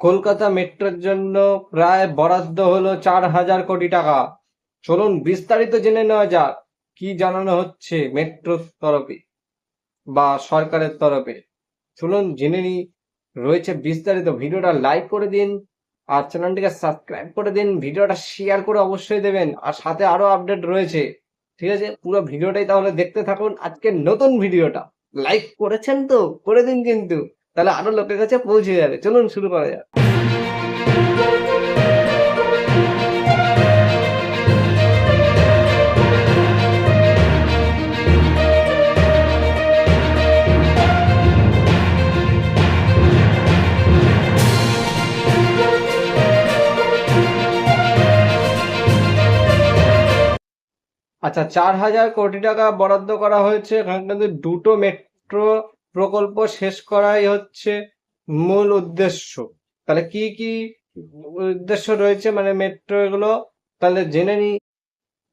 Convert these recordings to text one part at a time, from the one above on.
কলকাতা মেট্রোর জন্য প্রায় বরাদ্দ হলো চার হাজার কোটি টাকা। চলুন বিস্তারিত জেনে নেওয়া যাক, কি জানানো হচ্ছে মেট্রোর তরফে বা সরকারের তরফে। চলুন জেনে নিই, রয়েছে বিস্তারিত। ভিডিওটা লাইক করে দিন আর চ্যানেলটিকে সাবস্ক্রাইব করে দিন। ভিডিওটা শেয়ার করে অবশ্যই দেবেন আর সাথে আরও আপডেট রয়েছে। ঠিক আছে, পুরো ভিডিওটাই তাহলে দেখতে থাকুন। আজকে নতুন ভিডিওটা। লাইক করেছেন তো? করে দিন কিন্তু। তাহলে আরও লোকের কাছে পৌঁছে যাবে। চলুন শুরু করা যাক। আচ্ছা চার হাজার কোটি টাকা বরাদ্দ করা হয়েছে। এখানে কিন্তু দুটো মেট্রো প্রকল্প শেষ করাই হচ্ছে মূল উদ্দেশ্য। তাহলে কি কি উদ্দেশ্য রয়েছে? মানে মেট্রো এগুলো? তাহলে জেনে নি।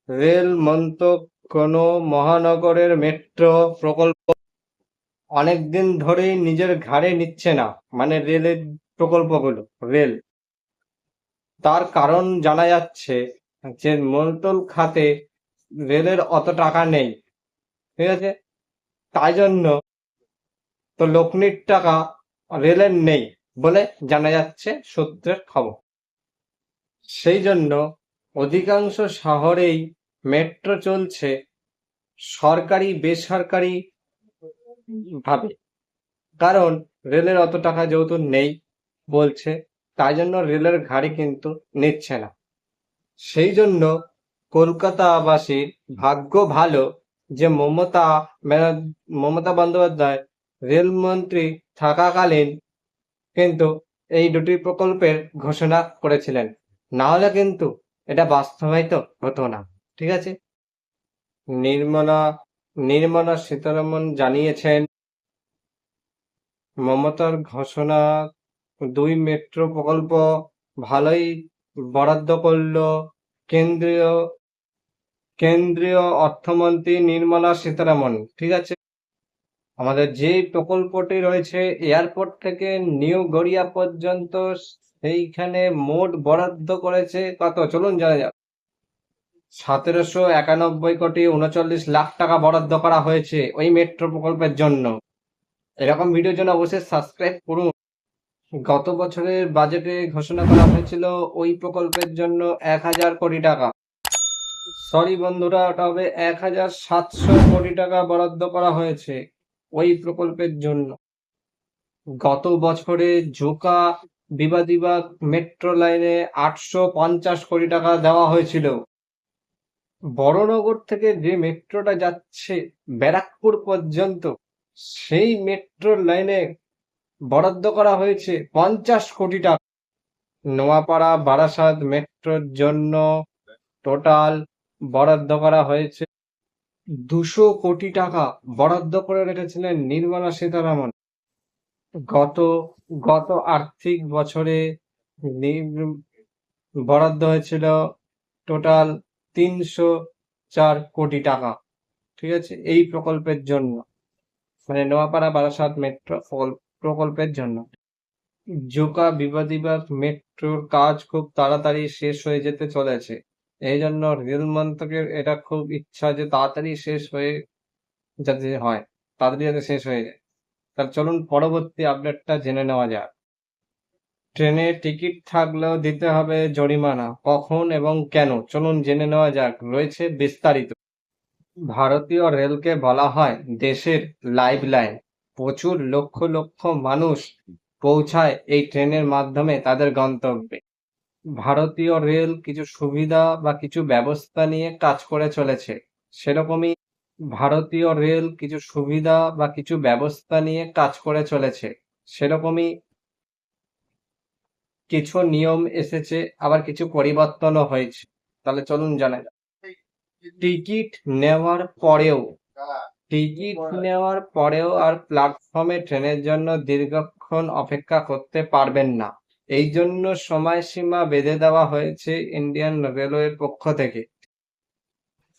রেল মন্ত্রক, কোনো মহানগরের মেট্রো প্রকল্প অনেকদিন ধরেই নিজের ঘাড়ে নিচ্ছে না মানে রেলের প্রকল্পগুলো, রেল। তার কারণ জানা যাচ্ছে যে মূলতল খাতে রেলের অত টাকা নেই, ঠিক আছে? তাই জন্য তো লক্ষ্মীর টাকা রেলের নেই বলে জানা যাচ্ছে সূত্রের খবর। সেই জন্য অধিকাংশ শহরেই মেট্রো চলছে সরকারি, বেসরকারি ভাবে। কারণ রেলের অত টাকা যেহেতু নেই বলছে, তাই জন্য রেলের গাড়ি কিন্তু নিচ্ছে না। সেই জন্য কলকাতাবাসীর ভাগ্য ভালো যে মমতা মমতা বন্দ্যোপাধ্যায় রেলমন্ত্রী থাকাকালীন কিন্তু এই দুটি প্রকল্পের ঘোষণা করেছিলেন। না হলে কিন্তু এটা বাস্তবায়িত হতো না। ঠিক আছে? নির্মলা নির্মলা সীতারমন জানিয়েছেন, মমতার ঘোষণা দুই মেট্রো প্রকল্প ভালোই বরাদ্দ করল। কেন্দ্রীয় কেন্দ্রীয় অর্থমন্ত্রী নির্মলা সীতারামন। ঠিক আছে? আমাদের যে প্রকল্পটি রয়েছে, এয়ারপোর্ট থেকে নিউ গড়িয়া পর্যন্ত সেইখানে মোট বরাদ্দ করেছে কত? চলুন জানা যাক। সতেরোশো একানব্বই কোটি উনচল্লিশ লাখ টাকা বরাদ্দ করা হয়েছে ওই মেট্রো প্রকল্পের জন্য। এরকম ভিডিওর জন্য অবশ্যই সাবস্ক্রাইব করুন। গত বছরের বাজেটে ঘোষণা করা হয়েছিল ওই প্রকল্পের জন্য এক হাজার কোটি টাকা। সরি বন্ধুরা, ওটা হবে এক হাজার সাতশো কোটি টাকা বরাদ্দ করা হয়েছে। ওই প্রকল্পের জন্য। গত বছরে জোকা বিবাদিবাগ মেট্রো লাইনে আটশো পঞ্চাশ কোটি টাকা দেওয়া হয়েছিল। বড়নগর থেকে যে মেট্রোটা যাচ্ছে ব্যারাকপুর পর্যন্ত, সেই মেট্রো লাইনে বরাদ্দ করা হয়েছে পঞ্চাশ কোটি টাকা। নোয়াপাড়া বারাসাত মেট্রোর জন্য টোটাল বরাদ্দ করা হয়েছে দুশো কোটি টাকা বরাদ্দ করে রেখেছিলেন নির্মলা সীতারামন। গত গত আর্থিক বছরে বরাদ্দ হয়েছিল টোটাল তিনশো চার কোটি টাকা। ঠিক আছে? এই প্রকল্পের জন্য মানে নোয়াপাড়া বারাসাত মেট্রো প্রকল্প- প্রকল্পের জন্য। জোকা বিবাদিবাগ মেট্রোর কাজ খুব তাড়াতাড়ি শেষ হয়ে যেতে চলেছে। এই জন্য রেল মন্ত্রকের এটা খুব ইচ্ছা যে তাড়াতাড়ি শেষ হয়ে যাতে হয়, তাড়াতাড়ি যাতে শেষ হয়ে যায়। তাহলে চলুন পরবর্তী আপডেটটা জেনে নেওয়া যাক। ট্রেনে টিকিট থাকলেও দিতে হবে জরিমানা, কখন এবং কেন? চলুন জেনে নেওয়া যাক, রয়েছে বিস্তারিত। ভারতীয় রেলকে বলা হয় দেশের লাইফ লাইন। প্রচুর লক্ষ লক্ষ মানুষ পৌঁছায় এই ট্রেনের মাধ্যমে তাদের গন্তব্যে। ভারতীয় রেল কিছু সুবিধা বা কিছু ব্যবস্থা নিয়ে কাজ করে চলেছে। সেরকমই ভারতীয় রেল কিছু সুবিধা বা কিছু ব্যবস্থা নিয়ে কাজ করে চলেছে। সেরকমই কিছু নিয়ম এসেছে, আবার কিছু পরিবর্তনও হয়েছে। তাহলে চলুন জানা যাক। টিকিট নেওয়ার পরেও, টিকিট নেওয়ার পরেও আর প্ল্যাটফর্মে ট্রেনের জন্য দীর্ঘক্ষণ অপেক্ষা করতে পারবেন না। এই জন্য সময়সীমা বেঁধে দেওয়া হয়েছে ইন্ডিয়ান রেলওয়ের পক্ষ থেকে।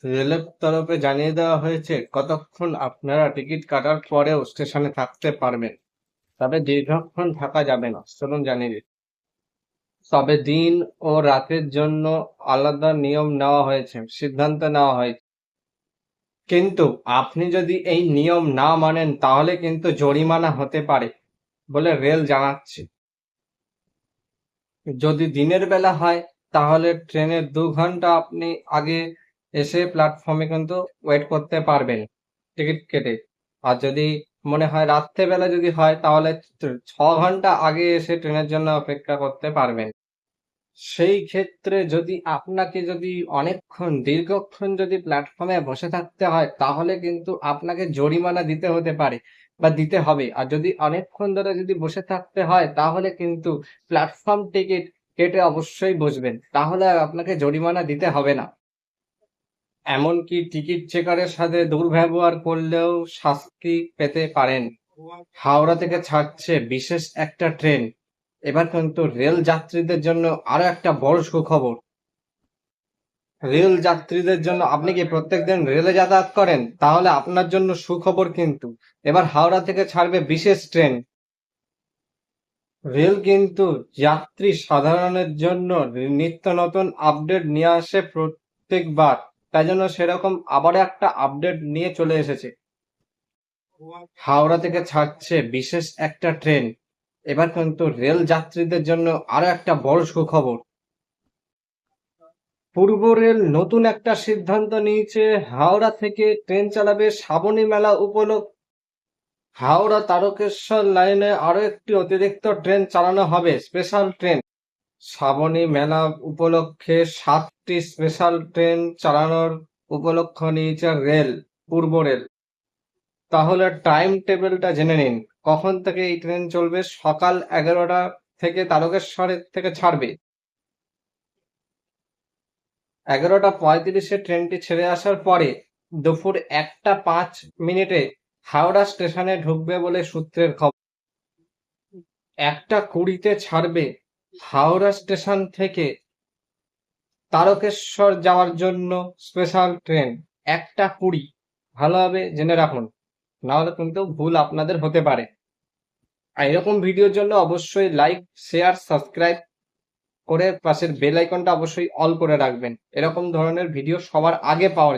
রেলের তরফে জানিয়ে দেওয়া হয়েছে, কতক্ষণ আপনারা টিকিট কাটার পরেও স্টেশনে থাকতে পারবেন। তবে দীর্ঘক্ষণ থাকা যাবে না, চলুন জানিয়ে দিই। তবে দিন ও রাতের জন্য আলাদা নিয়ম নেওয়া হয়েছে, সিদ্ধান্ত নেওয়া হয়েছে। কিন্তু আপনি যদি এই নিয়ম না মানেন, তাহলে কিন্তু জরিমানা হতে পারে বলে রেল জানাচ্ছে। যদি দিনের বেলা হয়, তাহলে ট্রেনের দু ঘণ্টা আপনি আগে এসে প্ল্যাটফর্মে কিন্তু ওয়েট করতে পারবেন টিকিট কেটে। আর যদি মনে হয় রাত্রেবেলা যদি হয়, তাহলে ছ ঘণ্টা আগে এসে ট্রেনের জন্য অপেক্ষা করতে পারবেন। সেই ক্ষেত্রে যদি আপনাকে যদি অনেকক্ষণ, দীর্ঘক্ষণ যদি প্ল্যাটফর্মে বসে থাকতে হয়, তাহলে কিন্তু আপনাকে জরিমানা দিতে হতে পারে। বা দিতে হবে। আর যদি অনেকক্ষণ ধরে যদি বসে থাকতে হয়, তাহলে কিন্তু প্ল্যাটফর্ম টিকিট কেটে অবশ্যই বসবেন। তাহলে আপনাকে জরিমানা দিতে হবে না। এমনকি টিকিট চেকারের সাথে দুর্ব্যবহার করলেও শাস্তি পেতে পারেন। হাওড়া থেকে ছাড়ছে বিশেষ একটা ট্রেন। এবার কিন্তু রেল যাত্রীদের জন্য আরও একটা বড় সুখবর। রেল যাত্রীদের জন্য আপনি কি প্রত্যেকদিন রেলে যাতায়াত করেন? তাহলে আপনার জন্য সুখবর কিন্তু। এবার হাওড়া থেকে ছাড়বে বিশেষ ট্রেন। রেল কিন্তু যাত্রী সাধারণের জন্য নিত্য নতুন আপডেট নিয়ে আসে প্রত্যেকবার। তাই জন্য সেরকম আবার একটা আপডেট নিয়ে চলে এসেছে। হাওড়া থেকে ছাড়ছে বিশেষ একটা ট্রেন। এবার কিন্তু রেল যাত্রীদের জন্য আরও একটা বড় সুখবর। পূর্ব রেল নতুন একটা সিদ্ধান্ত নিয়েছে। হাওড়া থেকে ট্রেন চালাবে শ্রাবণী মেলা উপলক্ষে। হাওড়া তারকেশ্বর লাইনে আরও একটি অতিরিক্ত ট্রেন চালানো হবে, স্পেশাল ট্রেন। শ্রাবণী মেলা উপলক্ষে সাতটি স্পেশাল ট্রেন চালানোর উপলক্ষ নিয়েছে রেল পূর্ব রেল তাহলে টাইম টেবিলটা জেনে নিন, কখন থেকে এই ট্রেন চলবে? সকাল এগারোটা থেকে তারকেশ্বরের থেকে ছাড়বে। এগারোটা পঁয়ত্রিশে ট্রেনটি ছেড়ে আসার পরে দুপুর একটা পাঁচ মিনিটে হাওড়া স্টেশনে ঢুকবে বলে সূত্রের খবর। একটা কুড়িতে ছাড়বে হাওড়া স্টেশন থেকে তারকেশ্বর যাওয়ার জন্য স্পেশাল ট্রেন। একটা কুড়ি। ভালোভাবে জেনে রাখুন। নাহলে কিন্তু ভুল আপনাদের হতে পারে। এরকম ভিডিওর জন্য অবশ্যই লাইক, শেয়ার, সাবস্ক্রাইব করে পাশের বেল আইকনটা অবশ্যই অল করে রাখবেন। এরকম ধরনের ভিডিও সবার আগে পাওয়ার